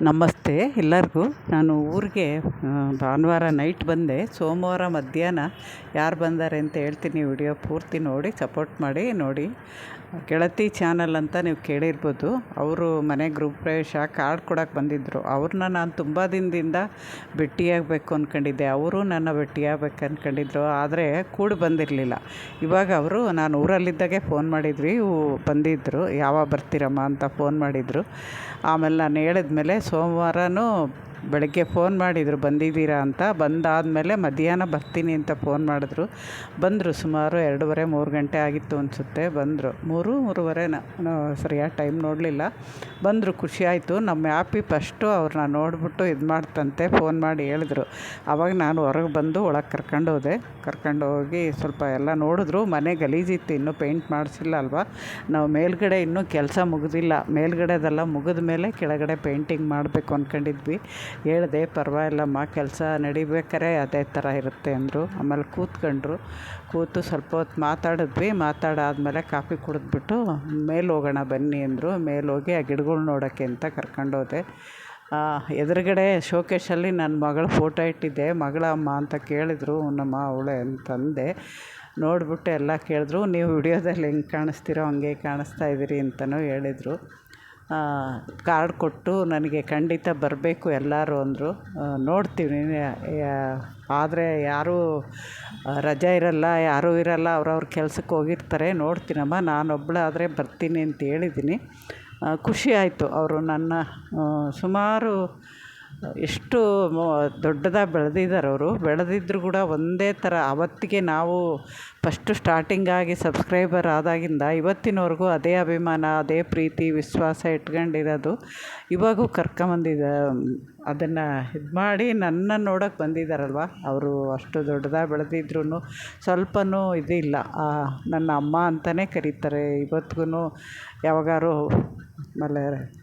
ನಮಸ್ತೆ ಎಲ್ಲರಿಗೂ. ನಾನು ಊರಿಗೆ ಭಾನುವಾರ ನೈಟ್ ಬಂದೆ. ಸೋಮವಾರ ಮಧ್ಯಾಹ್ನ ಯಾರು ಬಂದಾರೆ ಅಂತ ಹೇಳ್ತೀನಿ. ವಿಡಿಯೋ ಪೂರ್ತಿ ನೋಡಿ, ಸಪೋರ್ಟ್ ಮಾಡಿ, ನೋಡಿ. ಗೆಳತಿ ಚಾನಲ್ ಅಂತ ನೀವು ಕೇಳಿರ್ಬೋದು. ಅವರು ಮನೆ ಗೃಹ ಪ್ರವೇಶ, ಕಾರ್ಡ್ ಕೊಡೋಕೆ ಬಂದಿದ್ದರು ಅವ್ರನ್ನ ನಾನು ತುಂಬ ದಿನದಿಂದ ಭೇಟಿಯಾಗಬೇಕು ಅಂದ್ಕೊಂಡಿದ್ದೆ ಅವರು ನನ್ನ ಭೇಟಿಯಾಗಬೇಕು ಅಂದ್ಕೊಂಡಿದ್ರು ಆದರೆ ಕೂಡ ಬಂದಿರಲಿಲ್ಲ. ಇವಾಗ ಅವರು, ನಾನು ಊರಲ್ಲಿದ್ದಾಗೆ ಫೋನ್ ಮಾಡಿದ್ವಿ. ಬಂದಿದ್ದರು ಯಾವಾಗ ಬರ್ತೀರಮ್ಮ ಅಂತ ಫೋನ್ ಮಾಡಿದರು. ಆಮೇಲೆ ನಾನು ಹೇಳಿದ್ಮೇಲೆ సోమవారం ಬೆಳಗ್ಗೆ ಫೋನ್ ಮಾಡಿದರು, ಬಂದಿದ್ದೀರಾ ಅಂತ. ಬಂದಾದಮೇಲೆ ಮಧ್ಯಾಹ್ನ ಬರ್ತೀನಿ ಅಂತ ಫೋನ್ ಮಾಡಿದ್ರು. ಬಂದರು, ಸುಮಾರು ಎರಡೂವರೆ, ಮೂರು ಗಂಟೆ ಆಗಿತ್ತು ಅನಿಸುತ್ತೆ. ಬಂದರು. ಮೂರು ಮೂರುವರೆನ ಸರಿಯಾದ ಟೈಮ್ ನೋಡಲಿಲ್ಲ. ಬಂದರು ಖುಷಿಯಾಯಿತು ನಮ್ಮ ಆ್ಯಪಿ ಫಸ್ಟು ಅವ್ರನ್ನ ನೋಡಿಬಿಟ್ಟು ಇದು ಮಾಡ್ತಂತೆ, ಫೋನ್ ಮಾಡಿ ಹೇಳಿದ್ರು. ಆವಾಗ ನಾನು ಹೊರಗೆ ಬಂದು ಒಳಗೆ ಕರ್ಕೊಂಡು ಹೋದೆ. ಕರ್ಕೊಂಡು ಹೋಗಿ ಸ್ವಲ್ಪ ಎಲ್ಲ ನೋಡಿದ್ರು. ಮನೆ ಗಲೀಜಿತ್ತು ಇನ್ನೂ ಪೇಂಟ್ ಮಾಡಿಸಿಲ್ಲ ಅಲ್ವಾ? ನಾವು ಮೇಲ್ಗಡೆ ಇನ್ನೂ ಕೆಲಸ ಮುಗಿದಿಲ್ಲ. ಮೇಲ್ಗಡೆದೆಲ್ಲ ಮುಗಿದ ಮೇಲೆ ಕೆಳಗಡೆ ಪೇಂಟಿಂಗ್ ಮಾಡಬೇಕು ಅಂದ್ಕೊಂಡಿದ್ವಿ ಹೇಳಿದೆ ಪರವಾಗಿಲ್ಲಮ್ಮ ಕೆಲಸ ನಡಿಬೇಕಾರೆ ಅದೇ ಥರ ಇರುತ್ತೆ, ಅಂದರು. ಆಮೇಲೆ ಕೂತ್ಕೊಂಡ್ರು. ಕೂತು ಸ್ವಲ್ಪ ಹೊತ್ತು ಮಾತಾಡಿದ್ವಿ. ಮಾತಾಡಾದಮೇಲೆ ಕಾಫಿ ಕುಡಿದ್ಬಿಟ್ಟು, ಮೇಲೆ ಹೋಗೋಣ ಬನ್ನಿ, ಅಂದರು. ಮೇಲೆ ಹೋಗಿ, ಆ ಗಿಡಗಳು ನೋಡೋಕ್ಕೆ, ಅಂತ ಕರ್ಕೊಂಡೋದೆ ಎದುರುಗಡೆ ಶೋಕೇಶಲ್ಲಿ ನನ್ನ ಮಗಳ ಫೋಟೋ ಇಟ್ಟಿದ್ದೆ. ಮಗಳ ಅಮ್ಮ, ಅಂತ ಕೇಳಿದರು. ನಮ್ಮ ಅವಳೆ, ಅಂತಂದೆ. ನೋಡಿಬಿಟ್ಟು ಎಲ್ಲ ಕೇಳಿದ್ರು. ನೀವು ವಿಡಿಯೋದಲ್ಲಿ ಹೆಂಗೆ ಕಾಣಿಸ್ತೀರೋ ಹಂಗೆ ಕಾಣಿಸ್ತಾ ಇದ್ದೀರಿ ಅಂತಲೂ ಹೇಳಿದರು. ಕಾರ್ಡ್ ಕೊಟ್ಟು ನನಗೆ ಖಂಡಿತ ಬರಬೇಕು ಎಲ್ಲರೂ ಅಂದರು. ನೋಡ್ತೀನಿ. ಆದರೆ ಯಾರೂ ರಜೆ ಇರಲ್ಲ, ಯಾರೂ ಇರಲ್ಲ, ಅವ್ರವ್ರ ಕೆಲ್ಸಕ್ಕೆ ಹೋಗಿರ್ತಾರೆ. ನೋಡ್ತೀನಮ್ಮ ನಾನೊಬ್ಬಳಾದರೆ ಬರ್ತೀನಿ ಅಂತ ಹೇಳಿದ್ದೀನಿ ಖುಷಿ ಆಯಿತು. ಅವರು ನನ್ನ ಸುಮಾರು ಎಷ್ಟು ದೊಡ್ಡದಾಗಿ ಬೆಳೆದಿದ್ದಾರೆ ಅವರು. ಬೆಳೆದಿದ್ರು ಕೂಡ ಒಂದೇ ಥರ. ಅವತ್ತಿಗೆ ನಾವು ಫಸ್ಟು ಸ್ಟಾರ್ಟಿಂಗಾಗಿ ಸಬ್ಸ್ಕ್ರೈಬರ್ ಆದಾಗಿಂದ ಇವತ್ತಿನವರೆಗೂ ಅದೇ ಅಭಿಮಾನ, ಅದೇ ಪ್ರೀತಿ, ವಿಶ್ವಾಸ ಇಟ್ಕೊಂಡಿರೋದು. ಇವಾಗೂ ಕರ್ಕೊಂಬಂದಿದ್ದ ಅದನ್ನು ಇದು ಮಾಡಿ ನನ್ನ ನೋಡೋಕೆ ಬಂದಿದ್ದಾರಲ್ವ ಅವರು ಅಷ್ಟು ದೊಡ್ಡದಾಗಿ ಬೆಳೆದಿದ್ರು ಸ್ವಲ್ಪನೂ ಇದಿಲ್ಲ. ನನ್ನ ಅಮ್ಮ ಅಂತಲೇ ಕರೀತಾರೆ. ಇವತ್ಗೂ ಯಾವಾಗಾದ್ರು ಆಮೇಲೆ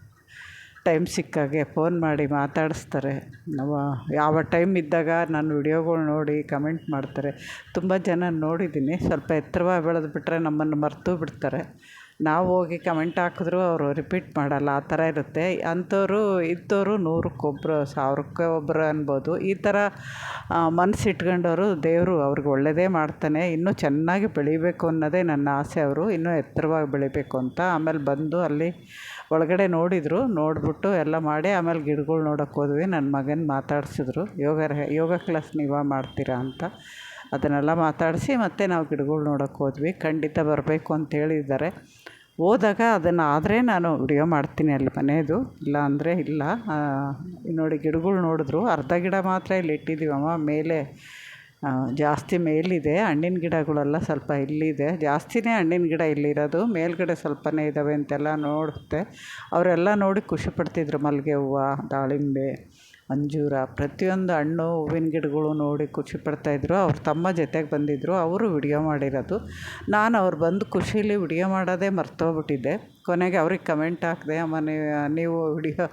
ಟೈಮ್ ಸಿಕ್ಕಾಗೆ ಫೋನ್ ಮಾಡಿ ಮಾತಾಡಿಸ್ತಾರೆ. ನಾವು ಯಾವ ಟೈಮ್ ಇದ್ದಾಗ ನನ್ನ ವಿಡಿಯೋಗಳು ನೋಡಿ ಕಮೆಂಟ್ ಮಾಡ್ತಾರೆ. ತುಂಬ ಜನ ನೋಡಿದ್ದೀನಿ. ಸ್ವಲ್ಪ ಎತ್ತರವಾಗಿ ಬೆಳೆದು ಬಿಟ್ಟರೆ ನಮ್ಮನ್ನು ಮರೆತು ಬಿಡ್ತಾರೆ. ನಾವು ಹೋಗಿ ಕಮೆಂಟ್ ಹಾಕಿದ್ರು ಅವರು ರಿಪೀಟ್ ಮಾಡಲ್ಲ, ಆ ಥರ ಇರುತ್ತೆ. ಅಂಥವ್ರು ಇದ್ದವರು ನೂರಕ್ಕೊಬ್ಬರು ಸಾವಿರಕ್ಕೆ ಒಬ್ಬರು ಅನ್ಬೋದು. ಈ ಥರ ಇಟ್ಕೊಂಡವರು ದೇವರು ಅವ್ರಿಗೆ ಒಳ್ಳೆಯದೇ ಮಾಡ್ತಾನೆ. ಇನ್ನೂ ಚೆನ್ನಾಗಿ ಬೆಳಿಬೇಕು ಅನ್ನೋದೇ ನನ್ನ ಆಸೆ ಅವರು. ಇನ್ನೂ ಎತ್ತರವಾಗಿ ಬೆಳಿಬೇಕು ಅಂತ. ಆಮೇಲೆ ಬಂದು ಅಲ್ಲಿ ಒಳಗಡೆ ನೋಡಿದರು, ನೋಡಿಬಿಟ್ಟು ಎಲ್ಲ ಮಾಡಿ ಆಮೇಲೆ ಗಿಡಗಳು ನೋಡೋಕ್ಕೆ ಹೋದ್ವಿ. ನನ್ನ ಮಗನ ಮಾತಾಡಿಸಿದ್ರು, ಯೋಗ ಯೋಗ ಕ್ಲಾಸ್ ನೀವೇ ಮಾಡ್ತೀರಾ? ಅಂತ. ಅದನ್ನೆಲ್ಲ ಮಾತಾಡಿಸಿ ಮತ್ತೆ ನಾವು ಗಿಡಗಳು ನೋಡೋಕೆ ಹೋದ್ವಿ. ಖಂಡಿತ ಬರಬೇಕು ಅಂತ ಹೇಳಿದ್ದಾರೆ. ಹೋದಾಗ ಅದನ್ನು ಆದರೆ ನಾನು ವಿಡಿಯೋ ಮಾಡ್ತೀನಿ ಅಲ್ಲಿ ಮನೆಯದು ಇಲ್ಲ ಅಂದರೆ ಇಲ್ಲ. ನೋಡಿ ಗಿಡಗಳು ನೋಡಿದ್ರು. ಅರ್ಧ ಗಿಡ ಮಾತ್ರ ಇಲ್ಲಿ ಇಟ್ಟಿದ್ದೀವಮ್ಮ ಮೇಲೆ ಜಾಸ್ತಿ ಮೇಲಿದೆ. ಹಣ್ಣಿನ ಗಿಡಗಳೆಲ್ಲ ಸ್ವಲ್ಪ ಇಲ್ಲಿದೆ. ಜಾಸ್ತಿನೇ ಹಣ್ಣಿನ ಗಿಡ ಇಲ್ಲಿರೋದು. ಮೇಲ್ಗಡೆ ಸ್ವಲ್ಪನೇ ಇದ್ದಾವೆ ಅಂತೆಲ್ಲ ನೋಡುತ್ತೆ. ಅವರೆಲ್ಲ ನೋಡಿ ಖುಷಿಪಡ್ತಿದ್ರು ಮಲ್ಲಿಗೆ ಹೂವು, ದಾಳಿಂಬೆ ಅಂಜೂರ ಪ್ರತಿಯೊಂದು ಹಣ್ಣು, ಹೂವಿನ ಗಿಡಗಳು ನೋಡಿ ಖುಷಿ ಪಡ್ತಾಯಿದ್ರು ಅವ್ರ ತಮ್ಮ ಜೊತೆಗೆ ಬಂದಿದ್ದರು ಅವರು ವಿಡಿಯೋ ಮಾಡಿರೋದು. ನಾನು ಅವ್ರು ಬಂದು ಖುಷೀಲಿ ವಿಡಿಯೋ ಮಾಡೋದೇ ಮರ್ತೋಗ್ಬಿಟ್ಟಿದ್ದೆ. ಕೊನೆಗೆ ಅವ್ರಿಗೆ ಕಮೆಂಟ್ ಹಾಕಿದೆ, ಅಮ್ಮ ನೀವು ನೀವು ವಿಡಿಯೋ,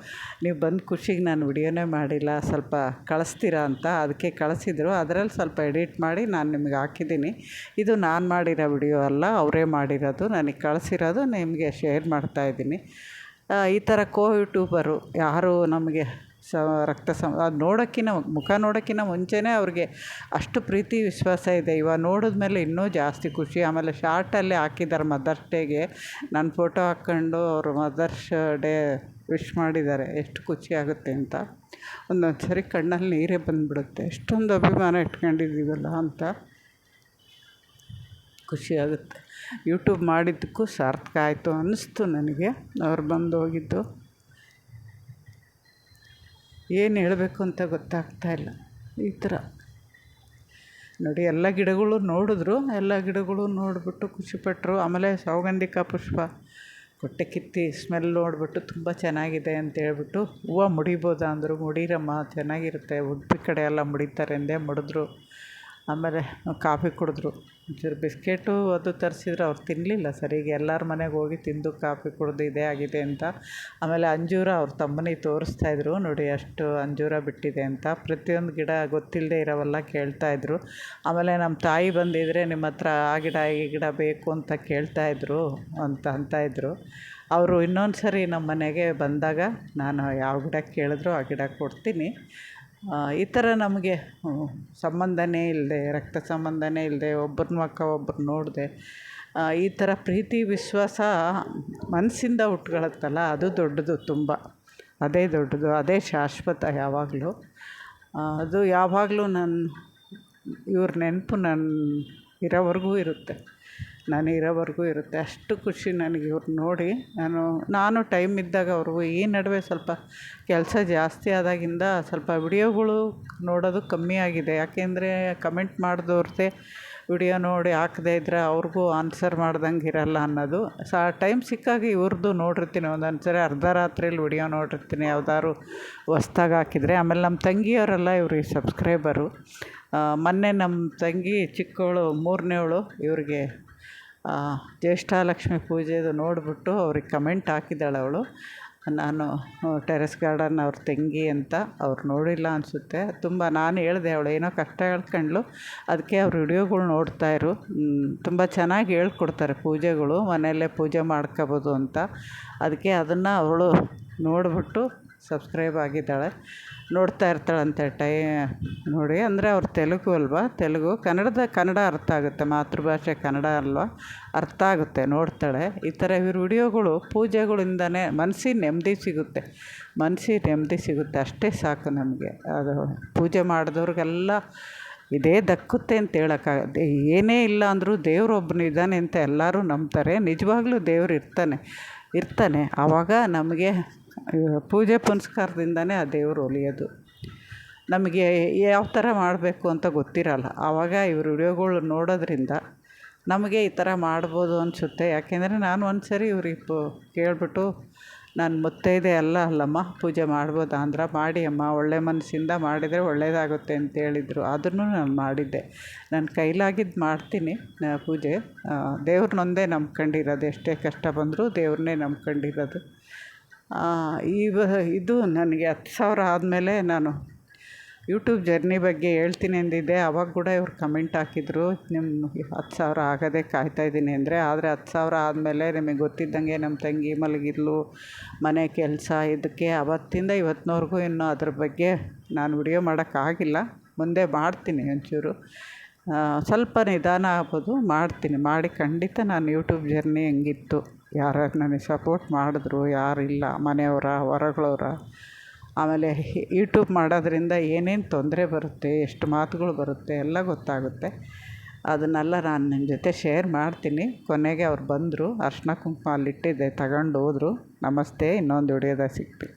ನೀವು ಬಂದು ಖುಷಿಗೆ ನಾನು ವಿಡಿಯೋನೇ ಮಾಡಿಲ್ಲ. ಸ್ವಲ್ಪ ಕಳಿಸ್ತೀರಾ ಅಂತ. ಅದಕ್ಕೆ ಕಳಿಸಿದ್ರು. ಅದರಲ್ಲಿ ಸ್ವಲ್ಪ ಎಡಿಟ್ ಮಾಡಿ ನಾನು ನಿಮ್ಗೆ ಹಾಕಿದ್ದೀನಿ ಇದು ನಾನು ಮಾಡಿರೋ ವಿಡಿಯೋ ಅಲ್ಲ, ಅವರೇ ಮಾಡಿರೋದು. ನನಗೆ ಕಳಿಸಿರೋದು, ನಿಮಗೆ ಶೇರ್ ಮಾಡ್ತಾಯಿದ್ದೀನಿ ಈ ಥರ ಕೋ ಯೂಟ್ಯೂಬರು ಯಾರು ನಮಗೆ ಸ ರಕ್ತ ಸಮ ಅದು ನೋಡೋಕ್ಕಿಂತ ಮುಖ ನೋಡೋಕ್ಕಿಂತ ಮುಂಚೆನೇ ಅವ್ರಿಗೆ ಅಷ್ಟು ಪ್ರೀತಿ ವಿಶ್ವಾಸ ಇದೆ. ಇವಾಗ ನೋಡಿದ್ಮೇಲೆ ಇನ್ನೂ ಜಾಸ್ತಿ ಖುಷಿ. ಆಮೇಲೆ ಶಾರ್ಟಲ್ಲಿ ಹಾಕಿದ್ದಾರೆ ಮದರ್ಸ್ ಡೇಗೆ. ನನ್ನ ಫೋಟೋ ಹಾಕ್ಕೊಂಡು ಅವರು ಮದರ್ಸ್ ಡೇ ವಿಶ್ ಮಾಡಿದ್ದಾರೆ. ಎಷ್ಟು ಖುಷಿ ಆಗುತ್ತೆ ಅಂತ. ಒಂದೊಂದು ಸರಿ ಕಣ್ಣಲ್ಲಿ ನೀರೇ ಬಂದುಬಿಡುತ್ತೆ. ಎಷ್ಟೊಂದು ಅಭಿಮಾನ ಇಟ್ಕೊಂಡಿದ್ದೀವಲ್ಲ ಅಂತ ಖುಷಿ ಆಗುತ್ತೆ. ಯೂಟ್ಯೂಬ್ ಮಾಡಿದ್ದಕ್ಕೂ ಸಾರ್ಥಕ ಆಯಿತು ಅನ್ನಿಸ್ತು ನನಗೆ. ಅವ್ರು ಬಂದು ಹೋಗಿದ್ದು. ಏನು ಹೇಳಬೇಕು ಅಂತ ಗೊತ್ತಾಗ್ತಾ ಇಲ್ಲ. ಈ ಥರ ನೋಡಿ, ಎಲ್ಲ ಗಿಡಗಳು ನೋಡಿದ್ರು. ಎಲ್ಲ ಗಿಡಗಳು ನೋಡಿಬಿಟ್ಟು ಖುಷಿಪಟ್ಟರು ಆಮೇಲೆ ಸೌಗಂಧಿಕ ಪುಷ್ಪ ಕೊಟ್ಟೆ ಕಿತ್ತಿ ಸ್ಮೆಲ್ ನೋಡಿಬಿಟ್ಟು ತುಂಬ ಚೆನ್ನಾಗಿದೆ ಅಂತ ಹೇಳ್ಬಿಟ್ಟು ಹೂವು ಮುಡಿಬೋದಾ ಅಂದರು. ಮುಡಿರಮ್ಮ, ಚೆನ್ನಾಗಿರುತ್ತೆ. ಉಡುಪಿ ಕಡೆ ಎಲ್ಲ ಮುಡಿತಾರೆ ಅಂದೆ ಮುಡಿದ್ರು. ಆಮೇಲೆ ಕಾಫಿ ಕುಡಿದ್ರು. ಒಂಚೂರು ಬಿಸ್ಕೆಟು ಅದು ತರಿಸಿದ್ರು ಅವ್ರು ತಿನ್ನಲಿಲ್ಲ ಸರಿಗೆ ಎಲ್ಲರ ಮನೆಗೆ ಹೋಗಿ ತಿಂದು ಕಾಫಿ ಕುಡಿದು ಇದೇ ಆಗಿದೆ ಅಂತ. ಆಮೇಲೆ ಅಂಜೂರ ಅವ್ರ ತಮ್ಮನಿಗೆ ತೋರಿಸ್ತಾಯಿದ್ರು ನೋಡಿ ಅಷ್ಟು ಅಂಜೂರ ಬಿಟ್ಟಿದೆ ಅಂತ. ಪ್ರತಿಯೊಂದು ಗಿಡ ಗೊತ್ತಿಲ್ಲದೆ ಇರೋವೆಲ್ಲ ಕೇಳ್ತಾಯಿದ್ರು ಆಮೇಲೆ ನಮ್ಮ ತಾಯಿ ಬಂದಿದ್ದರೆ ನಿಮ್ಮ ಹತ್ರ ಆ ಗಿಡ, ಈ ಗಿಡ ಬೇಕು ಅಂತ ಕೇಳ್ತಾ ಇದ್ರು ಅಂತ ಅಂತ ಇದ್ರು. ಅವರು ಇನ್ನೊಂದು ಸರಿ ನಮ್ಮ ಮನೆಗೆ ಬಂದಾಗ ನಾನು ಯಾವ ಗಿಡ ಕೇಳಿದ್ರು ಆ ಗಿಡ ಕೊಡ್ತೀನಿ. ಈ ಥರ ನಮಗೆ ಸಂಬಂಧನೇ ಇಲ್ಲದೆ ರಕ್ತ ಸಂಬಂಧನೇ ಇಲ್ಲದೆ ಒಬ್ರನ್ನ ಮುಖ ಒಬ್ರು ನೋಡದೆ ಈ ಥರ ಪ್ರೀತಿ, ವಿಶ್ವಾಸ ಮನಸ್ಸಿಂದ ಹುಟ್ಕೊಳತ್ತಲ್ಲ, ಅದು ದೊಡ್ಡದು ತುಂಬ. ಅದೇ ದೊಡ್ಡದು, ಅದೇ ಶಾಶ್ವತ ಯಾವಾಗಲೂ. ಅದು ಯಾವಾಗಲೂ ನನ್ನ ಇವ್ರ ನೆನಪು ನನ್ನ ಇರೋವರೆಗೂ ಇರುತ್ತೆ. ನಾನು ಇರೋವರೆಗೂ ಇರುತ್ತೆ. ಅಷ್ಟು ಖುಷಿ ನನಗೆ ಇವ್ರನ್ನ ನೋಡಿ. ನಾನು ನಾನು ಟೈಮ್ ಇದ್ದಾಗ ಅವ್ರಿಗೂ ಈ ನಡುವೆ ಸ್ವಲ್ಪ ಕೆಲಸ ಜಾಸ್ತಿ ಆದಾಗಿಂದ ಸ್ವಲ್ಪ ವಿಡಿಯೋಗಳು ನೋಡೋದು ಕಮ್ಮಿ ಆಗಿದೆ. ಯಾಕೆಂದರೆ ಕಮೆಂಟ್ ಮಾಡಿದವ್ರದ್ದೇ ವಿಡಿಯೋ ನೋಡಿ ಹಾಕದೇ ಇದ್ದರೆ ಅವ್ರಿಗೂ ಆನ್ಸರ್ ಮಾಡ್ದಂಗೆ ಇರಲ್ಲ ಅನ್ನೋದು. ಸಹ ಟೈಮ್ ಸಿಕ್ಕಾಗ ಇವ್ರದ್ದು ನೋಡಿರ್ತೀನಿ. ಒಂದೊಂದು ಸರಿ ಅರ್ಧ ರಾತ್ರಿಯಲ್ಲಿ ವಿಡಿಯೋ ನೋಡಿರ್ತೀನಿ. ಯಾವ್ದಾದ್ರು ಹೊಸ್ದಾಗಿ ಹಾಕಿದರೆ. ಆಮೇಲೆ ನಮ್ಮ ತಂಗಿಯವರೆಲ್ಲ ಇವ್ರಿಗೆ ಸಬ್ಸ್ಕ್ರೈಬರು ಮೊನ್ನೆ ನಮ್ಮ ತಂಗಿ ಚಿಕ್ಕವಳು ಮೂರನೇವಳು ಇವ್ರಿಗೆ ಜ್ಯೇಷ್ಠಲಕ್ಷ್ಮಿ ಪೂಜೆದು ನೋಡಿಬಿಟ್ಟು ಅವ್ರಿಗೆ ಕಮೆಂಟ್ ಹಾಕಿದ್ದಾಳೆ ಅವಳು. ನಾನು ಟೆರೆಸ್ ಗಾರ್ಡನ್ ಅವ್ರ ತಂಗಿ ಅಂತ ಅವ್ರು ನೋಡಿಲ್ಲ ಅನಿಸುತ್ತೆ. ತುಂಬ ನಾನು ಹೇಳಿದೆ, ಅವಳು ಏನೋ ಕಷ್ಟ ಹೇಳ್ಕೊಂಡ್ಳು. ಅದಕ್ಕೆ ಅವ್ರ ವಿಡಿಯೋಗಳು ನೋಡ್ತಾಯಿರು ತುಂಬ ಚೆನ್ನಾಗಿ ಹೇಳ್ಕೊಡ್ತಾರೆ ಪೂಜೆಗಳು. ಮನೆಯಲ್ಲೇ ಪೂಜೆ ಮಾಡ್ಕೋಬೋದು ಅಂತ. ಅದಕ್ಕೆ ಅದನ್ನು ಅವಳು ನೋಡಿಬಿಟ್ಟು ಸಬ್ಸ್ಕ್ರೈಬ್ ಆಗಿದ್ದಾಳೆ. ನೋಡ್ತಾ ಇರ್ತಾಳಂತೆ ಟೈ, ನೋಡಿ, ಅಂದರೆ ಅವ್ರು ತೆಲುಗು ಅಲ್ವಾ? ತೆಲುಗು. ಕನ್ನಡದ ಕನ್ನಡ ಅರ್ಥ ಆಗುತ್ತೆ. ಮಾತೃಭಾಷೆ ಕನ್ನಡ ಅಲ್ವಾ? ಅರ್ಥ ಆಗುತ್ತೆ. ನೋಡ್ತಾಳೆ. ಈ ಥರ ಇವ್ರ ವಿಡಿಯೋಗಳು ಪೂಜೆಗಳಿಂದನೇ ಮನ್ಸಿಗೆ ನೆಮ್ಮದಿ ಸಿಗುತ್ತೆ. ಮನ್ಸಿಗೆ ನೆಮ್ಮದಿ ಸಿಗುತ್ತೆ. ಅಷ್ಟೇ ಸಾಕು ನಮಗೆ. ಅದು ಪೂಜೆ ಮಾಡಿದವ್ರಿಗೆಲ್ಲ ಇದೇ ದಕ್ಕುತ್ತೆ ಅಂತ ಹೇಳೋಕ್ಕಾಗುತ್ತೆ ಏನೇ ಇಲ್ಲ ಅಂದರೂ ದೇವ್ರೊಬ್ಬನು ಇದ್ದಾನೆ ಅಂತ ಎಲ್ಲರೂ ನಂಬ್ತಾರೆ. ನಿಜವಾಗ್ಲೂ ದೇವ್ರು ಇರ್ತಾನೆ ಇರ್ತಾನೆ. ಆವಾಗ ನಮಗೆ ಪೂಜೆ ಪುನಸ್ಕಾರದಿಂದನೇ ಆ ದೇವ್ರು ಒಲಿಯೋದು. ನಮಗೆ ಯಾವ ಥರ ಮಾಡಬೇಕು ಅಂತ ಗೊತ್ತಿರಲ್ಲ. ಆವಾಗ ಇವ್ರ ವಿಡಿಯೋಗಳು ನೋಡೋದ್ರಿಂದ ನಮಗೆ ಈ ಥರ ಮಾಡ್ಬೋದು ಅನಿಸುತ್ತೆ. ಯಾಕೆಂದರೆ ನಾನು ಒಂದು ಸರಿ ಇವ್ರಿಗೆ ಪು, ಕೇಳಿಬಿಟ್ಟು, ನಾನು ಮುತ್ತೈದೆ ಅಲ್ಲ ಅಲ್ಲಮ್ಮ, ಪೂಜೆ ಮಾಡ್ಬೋದಾ ಅಂದ್ರೆ ಮಾಡಿ ಅಮ್ಮ, ಒಳ್ಳೆ ಮನಸ್ಸಿಂದ ಮಾಡಿದರೆ ಒಳ್ಳೆಯದಾಗುತ್ತೆ ಅಂತ ಹೇಳಿದರು. ಅದನ್ನು ನಾನು ಮಾಡಿದ್ದೆ. ನನ್ನ ಕೈಲಾಗಿದ್ದು ಮಾಡ್ತೀನಿ ಪೂಜೆ. ದೇವ್ರನ್ನೊಂದೇ ನಂಬ್ಕೊಂಡಿರೋದು. ಎಷ್ಟೇ ಕಷ್ಟ ಬಂದರೂ ದೇವ್ರನ್ನೇ ನಂಬ್ಕೊಂಡಿರೋದು. ಇವ ಇದು ನನಗೆ ಹತ್ತು ಸಾವಿರ ಆದಮೇಲೆ ನಾನು ಯೂಟ್ಯೂಬ್ ಜರ್ನಿ ಬಗ್ಗೆ ಹೇಳ್ತೀನಿ ಅಂದಿದ್ದೆ. ಅವಾಗ ಕೂಡ ಇವ್ರು ಕಮೆಂಟ್ ಹಾಕಿದ್ರು ನಿಮ್ಮ ಹತ್ತು ಸಾವಿರ ಆಗೋದೇ ಕಾಯ್ತಾಯಿದ್ದೀನಿ ಅಂದರೆ ಆದರೆ ಹತ್ತು ಸಾವಿರ ಆದಮೇಲೆ ನಿಮಗೆ ಗೊತ್ತಿದ್ದಂಗೆ ನಮ್ಮ ತಂಗಿ ಮಲಗಿದ್ಲು, ಮನೆ ಕೆಲಸ ಇದಕ್ಕೆ. ಅವತ್ತಿಂದ ಇವತ್ತಿನವರೆಗೂ ಇನ್ನೂ ಅದ್ರ ಬಗ್ಗೆ ನಾನು ವಿಡಿಯೋ ಮಾಡೋಕ್ಕಾಗಿಲ್ಲ ಮುಂದೆ ಮಾಡ್ತೀನಿ ಒಂಚೂರು. ಸ್ವಲ್ಪ ನಿಧಾನ ಆಗ್ಬೋದು, ಮಾಡ್ತೀನಿ. ಮಾಡಿ ಖಂಡಿತ ನಾನು ಯೂಟ್ಯೂಬ್ ಜರ್ನಿ ಹೆಂಗಿತ್ತು. ಯಾರ್ಯಾರು ನನಗೆ ಸಪೋರ್ಟ್ ಮಾಡಿದ್ರು ಯಾರಿಲ್ಲ ಮನೆಯವರ, ಹೊರಗಳವ್ರ. ಆಮೇಲೆ ಯೂಟ್ಯೂಬ್ ಮಾಡೋದ್ರಿಂದ ಏನೇನು ತೊಂದರೆ ಬರುತ್ತೆ, ಎಷ್ಟು ಮಾತುಗಳು ಬರುತ್ತೆ, ಎಲ್ಲ ಗೊತ್ತಾಗುತ್ತೆ. ಅದನ್ನೆಲ್ಲ ನಾನು ನಿಮ್ಮ ಜೊತೆ ಶೇರ್ ಮಾಡ್ತೀನಿ. ಕೊನೆಗೆ ಅವ್ರು ಬಂದರು, ಅರ್ಶಿನ ಕುಂಕುಮ ಅಲ್ಲಿಟ್ಟಿದ್ದೆ, ತಗೊಂಡು ಹೋದ್ರು. ನಮಸ್ತೆ, ಇನ್ನೊಂದು ವಿಡಿಯೋದಾಗ ಸಿಗ್ತೀನಿ.